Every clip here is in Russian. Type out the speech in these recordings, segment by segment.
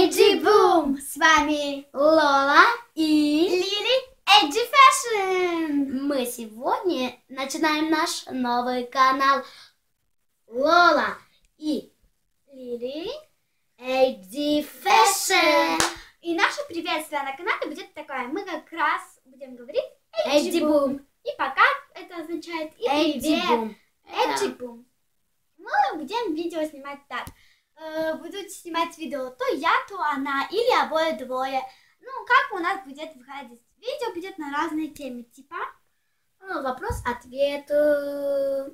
Эйджи Бум! С вами Лола и Лили Эйджи Фэшн! Мы сегодня начинаем наш новый канал Лола и Лили Эйджи Фэшн. И наше приветствие на канале будет такое. Мы как раз будем говорить Эйджи Бум. И пока это означает и привет. Бум. Эйджи Это- Бум. Мы будем видео снимать так. Э, Будут снимать видео то я, то она, или обои двое. Ну, как у нас будет выходить. Видео будет на разные темы, типа Ну, Вопрос-ответ. э,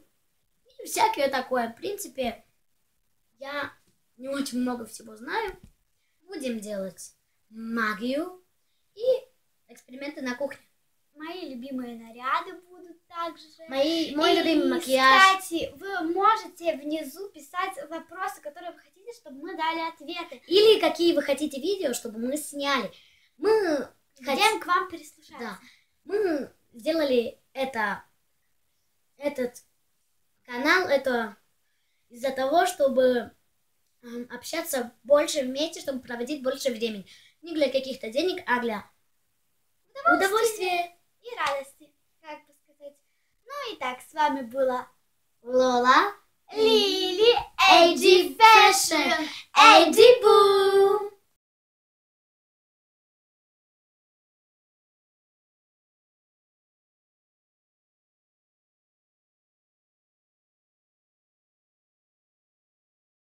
И всякое такое. В принципе, я не очень много всего знаю. Будем делать магию и эксперименты на кухне. мои любимые наряды будут также. Мои, мой И, любимый макияж. Кстати, вы можете внизу писать вопросы, которые вы хотите, чтобы мы дали ответы. Или какие вы хотите видео, чтобы мы сняли. Мы Хотим к вам прислушаться. Да. Мы сделали это, этот канал, это из-за того, чтобы эм, общаться больше вместе, чтобы проводить больше времени. Не для каких-то денег, а для удовольствия. И радости, как бы сказать. Ну и так, с вами была Лола, Лили